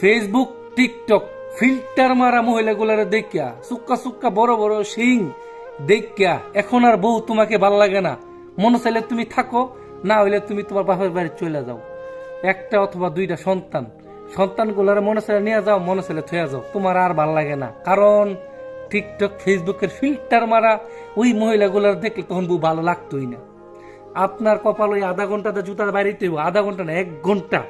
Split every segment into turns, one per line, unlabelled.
Facebook TikTok filter মারা মহিলাগুলারে দেখিয়া, সুক্কা সুক্কা বড় বড় শিং দেখিয়া, এখন আর বউ তোমাকে ভালো লাগে না। মনে চাইলে তুমি থাকো, না হইলে তুমি তোমার বাপের বাড়ি চলে যাও। একটা অথবা দুইটা সন্তান। সন্তানগুলার মনে চাইলে নিয়ে যাও, মনে চাইলে থুয়ে যাও। তোমার আর ভালো লাগে না। কারণ টিকটক ফেসবুকের ফিল্টার মারা ওই মহিলাগুলার দেখলে তখন বউ ভালো লাগতোই না। আপনার কপাল ওই আধা ঘন্টাতে জুতার বাড়িতে আধা ঘণ্টা না, এক ঘণ্টা।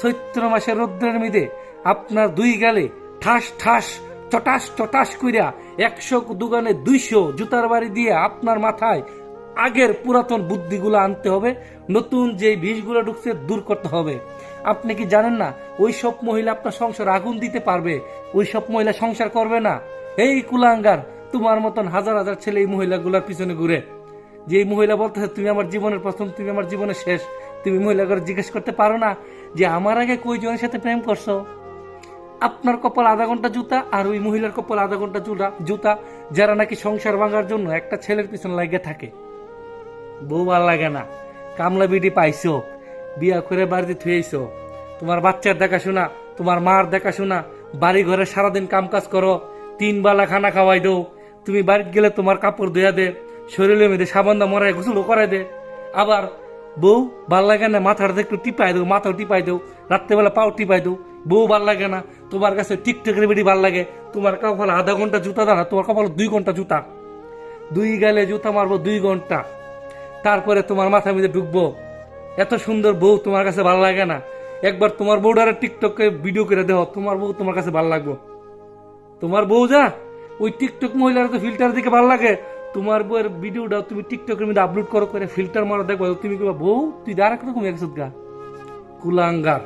চৈত্র মাসের রৌদ্রের মিদে আপনার দুই গালে ঠাস ঠাস, চটাস চটাস কইরা একশো দোকানে দুইশো জুতার বাড়ি দিয়ে আপনার মাথায় আগের পুরাতন বুদ্ধিগুলো আনতে হবে, নতুন যে বিষগুলো ঢুকছে দূর করতে হবে। আপনি কি জানেন না, ওই সব মহিলা আপনার সংসার আগুন দিতে পারবে, ওই সব মহিলা সংসার করবে না? এই কুলাঙ্গার, তোমার মতন হাজার হাজার ছেলে এই মহিলাগুলোর পিছনে ঘুরে। যে মহিলা বলতেছে, তুমি আমার জীবনের প্রথম, তুমি আমার জীবনের শেষ, তুমি মহিলা করে জিজ্ঞেস করতে পারো না। যে আমার আগে কয়জনের সাথে প্রেম করছ? আপনার কপাল আধা ঘণ্টা জুতা আর ওই মহিলার কপাল আধা ঘণ্টা জুতা জুতা, যারা নাকি সংসার ভাঙার জন্য একটা ছেলের পিছনে লাগে থাকে। বউ ভালো লাগে না। কামলা বিডি পাইছো। বিয়া করে বাড়িতে থুয়েছো তোমার বাচ্চার দেখাশোনা, তোমার মার দেখাশোনা বাড়ি ঘরে সারাদিন কাম কাজ করো, তিন বেলা খানা খাওয়াই দো তুমি বাড়িতে গেলে তোমার কাপড় ধুয়া দে শরীরে মধ্যে সাবান দা মরাই গোসলও করাই দে। আবার বউ, ভালো লাগে না? মাথাটা একটু টিপাই দেও, মাথাও টিপাই দেও, রাত্রেবেলা পাও টিপাই দেও। বউ, ভালো লাগে না? তোমার কাছে টিকটকের বেটি ভালো লাগে? তোমার কপালে আধা ঘণ্টা জুতা দাঁড়া তোমার কপালে দুই ঘণ্টা জুতা। দুই গালে জুতা মারবো দুই ঘণ্টা। তারপরে তোমার মাথা মধ্যে ঢুকবো। এত সুন্দর বউ তোমার কাছে ভালো লাগে না? একবার তোমার বউটারে টিকটকে ভিডিও করে দেহ তোমার বউ তোমার কাছে ভালো লাগবো। তোমার বউ যা, ওই টিকটক মহিলার তো ফিল্টার দিকে ভালো লাগে। তোমার বউয়ের ভিডিওটা তুমি টিকটকের মধ্যে আপলোড করো, করে ফিল্টার মারা, দেখব তুমি কি বউ, তুই আরেক রকম একসুদ গা। কুলাঙ্গার।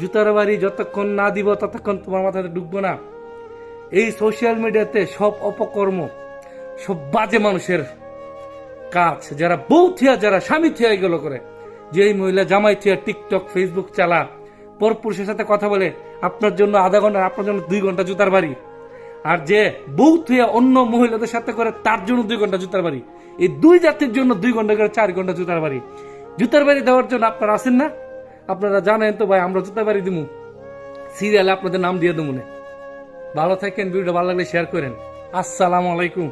জুতার বাড়ি যতক্ষণ না দিব, ততক্ষণ তোমার মাথাতে ঢুকবো না। এই সোশ্যাল মিডিয়াতে সব অপকর্ম, সব বাজে মানুষের কাজ। যারা বউ থিয়া, যারা স্বামী থিয়া এগুলো করে, যে এই মহিলা জামাই থিয়া টিকটক ফেসবুক চালা, পরপুরুষের সাথে কথা বলে, আপনার জন্য আধা ঘণ্টা, আপনার জন্য দুই ঘণ্টা জুতার বাড়ি। আর যে বউ থিয়া অন্য মহিলাদের সাথে করে, তার জন্য দুই ঘণ্টা জুতার বাড়ি। এই দুই জাতির জন্য দুই ঘণ্টা করে চার ঘণ্টা জুতার বাড়ি। জুতার বাড়ি দেওয়ার জন্য আপনারা আসেন না? আপনারা জানেন তো ভাই, আমরা জুতার বাড়ি দিব সিরিয়ালে আপনাদের নাম দিয়ে দেবো ভালো থাকেন ভিডিও ভালো লাগলে শেয়ার করেন। আসসালামু আলাইকুম।